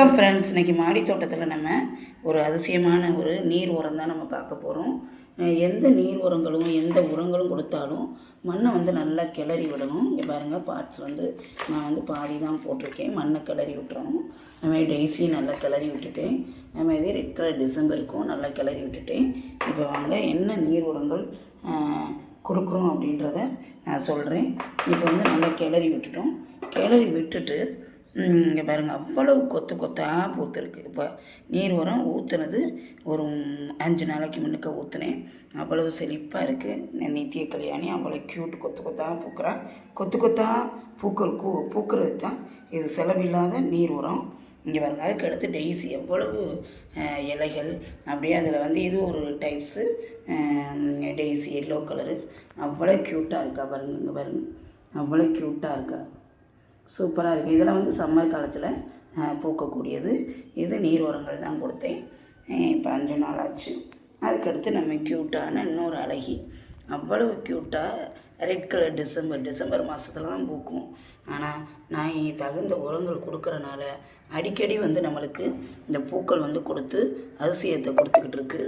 வணக்கம் ஃப்ரெண்ட்ஸ் இன்றைக்கி மாடி தோட்டத்தில் நம்ம ஒரு அதிசயமான ஒரு நீர் உரம் தான் நம்ம பார்க்க போகிறோம் எந்த நீர் உரங்களும் எந்த உரங்களும் கொடுத்தாலும் மண்ணை வந்து நல்லா கிளறி விடணும். இங்கே பாருங்கள் பார்ட்ஸ் வந்து நான் வந்து பாதி தான் போட்டிருக்கேன். மண்ணை கிளறி விட்டுறணும். அதுமாதிரி டெய்ஸி நல்லா கிளறி விட்டுட்டேன். அதுமாதிரி ரெட் கலர் டிசம்பருக்கும் நல்லா கிளறி விட்டுட்டேன். இப்போ வாங்க என்ன நீர் உரங்கள் கொடுக்குறோம் அப்படின்றத நான் சொல்கிறேன் இப்போ வந்து நல்லா கிளறி விட்டுட்டோம். கிளறி விட்டுட்டு இங்கே பாருங்கள் அவ்வளவு கொத்து கொத்தாக பூத்துருக்கு. இப்போ நீர் உரம் ஊற்றுனது ஒரு அஞ்சு நாளைக்கு முன்னுக்க ஊற்றுனேன் அவ்வளவு செழிப்பாக இருக்குது நித்திய கல்யாணி அவ்வளோ க்யூட் கொத்து கொத்தாக பூக்கிறா. கொத்து கொத்தாக பூக்கள் கூ பூக்கிறது தான். இது செலவில்லாத நீர் உரம். இங்கே பாருங்க. அதுக்கு அடுத்து டெய்ஸி எவ்வளவு இலைகள். அப்படியே அதில் வந்து இது ஒரு டைப்ஸு டெய்ஸி எல்லோ கலரு அவ்வளோ க்யூட்டாக இருக்கா பாருங்க. இங்கே பாருங்க. அவ்வளோ க்யூட்டாக இருக்கா. சூப்பராக இருக்குது இதெல்லாம் வந்து சம்மர் காலத்தில் பூக்கக்கூடியது. இது நீர் உரங்கள் தான் கொடுத்தேன். இப்போ அஞ்சு நாள் ஆச்சு. அதுக்கடுத்து நம்ம க்யூட்டான இன்னொரு அழகி. அவ்வளவு க்யூட்டாக ரெட் கலர் டிசம்பர் டிசம்பர் மாதத்துல தான் பூக்கும். ஆனால் நான் தகுந்த உரங்கள் கொடுக்குறனால அடிக்கடி வந்து நம்மளுக்கு இந்த பூக்கள் வந்து கொடுத்து அதிசயத்தை கொடுத்துக்கிட்டு இருக்கு.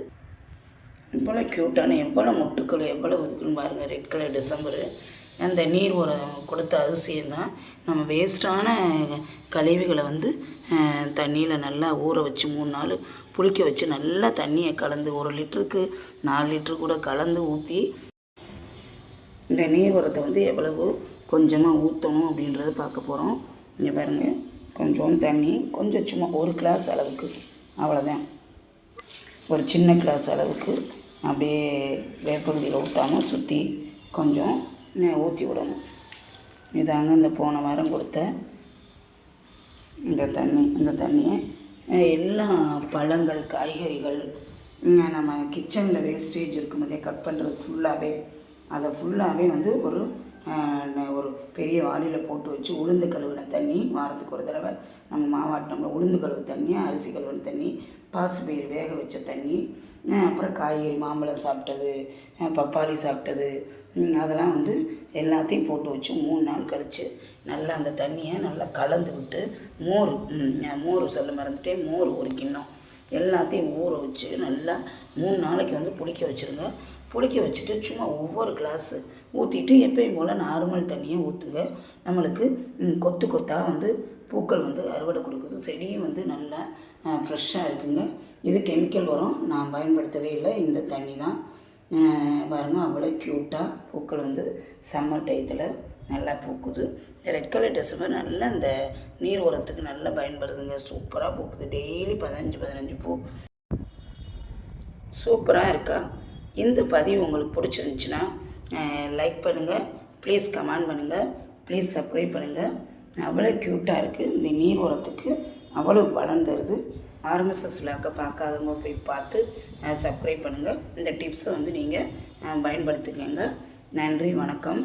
இவ்வளோ க்யூட்டான எவ்வளோ மொட்டுக்கள் எவ்வளோ இதுக்குன்னு பாருங்கள் ரெட் கலர் டிசம்பரு அந்த நீர் உரம் கொடுத்த அதிசயம் தான் நம்ம வேஸ்ட்டான கழிவுகளை வந்து தண்ணியில் நல்லா ஊற வச்சு மூணு நாள் புளிக்க வச்சு நல்லா தண்ணியை கலந்து ஒரு லிட்டருக்கு நாலு லிட்டரு கூட கலந்து ஊற்றி இந்த நீர் உரத்தை வந்து எவ்வளவு கொஞ்சமாக ஊற்றணும் அப்படின்றத பார்க்க போகிறோம் இங்கே பாருங்கள் கொஞ்சம் தண்ணி கொஞ்சம் சும்மா ஒரு கிளாஸ் அளவுக்கு அவ்வளோதான் ஒரு சின்ன கிளாஸ் அளவுக்கு அப்படியே வேப்பகுதியில் ஊற்றாமல் சுற்றி கொஞ்சம் ஊற்றி விடணும். இதாங்க இந்த போன வாரம் கொடுத்த இந்த தண்ணி இந்த தண்ணியை. எல்லா பழங்கள் காய்கறிகள் நம்ம கிச்சனில் வேஸ்டேஜ் இருக்கும் போதே கட் பண்ணுறது ஃபுல்லாகவே அதை ஃபுல்லாகவே வந்து ஒரு ஒரு பெரிய வாளியில் போட்டு வச்சு உளுந்து கழுவின தண்ணி வாரத்துக்கு ஒரு தடவை நம்ம மாவாட்டினோம்ல உளுந்து கழுவு தண்ணி அரிசி கழுவின தண்ணி பாசுபயிர் வேக வச்ச தண்ணி அப்புறம் காய்கறி மாம்பழம் சாப்பிட்டது பப்பாளி சாப்பிட்டது அதெல்லாம் வந்து எல்லாத்தையும் போட்டு வச்சு மூணு நாள் கழித்து நல்லா அந்த தண்ணியை நல்லா கலந்து விட்டு மோர் மோர் சொல்ல மறந்துட்டேன் மோர் ஒரு கிண்ணம் எல்லாத்தையும் ஊற வச்சு நல்லா மூணு நாளைக்கு வந்து புளிக்க வச்சுருங்க. புளிக்க வச்சுட்டு சும்மா ஒவ்வொரு கிளாஸு ஊற்றிட்டு எப்பயும் போல் நார்மல் தண்ணியை ஊற்றுங்க நம்மளுக்கு கொத்து கொத்தாக வந்து பூக்கள் வந்து அறுவடை கொடுக்குது. செடியும் வந்து நல்லா ஃப்ரெஷ்ஷாக இருக்குங்க. இது கெமிக்கல் உரம். நான் பயன்படுத்தவே இல்லை. இந்த தண்ணி தான். பாருங்கள் பாருங்க அவ்வளோ க்யூட்டாக பூக்கள் வந்து சம்மர் டயத்தில் நல்லா பூக்குது. ரெட் கலர் டிசம்பர் நல்லா இந்த நீர் உரத்துக்கு நல்லா பயன்படுதுங்க. சூப்பராக பூக்குது. டெய்லி பதினஞ்சு பதினஞ்சு பூ. சூப்பராக இருக்கா? இந்த பதிவு உங்களுக்கு பிடிச்சிருந்துச்சின்னா லைக் பண்ணுங்கள் ப்ளீஸ் கமெண்ட் பண்ணுங்கள் ப்ளீஸ் சப்ஸ்கிரைப் பண்ணுங்கள் அவ்வளோ க்யூட்டாக இருக்குது இந்த நீர் உரத்துக்கு அவ்வளோ பலன் தருது. ஆர்எம்எஸ்எஸ் விழாக்க பார்க்காதவங்க போய் பார்த்து சப்ஸ்கிரைப் பண்ணுங்கள் இந்த டிப்ஸை வந்து நீங்கள் பயன்படுத்திக்கங்க. நன்றி வணக்கம்.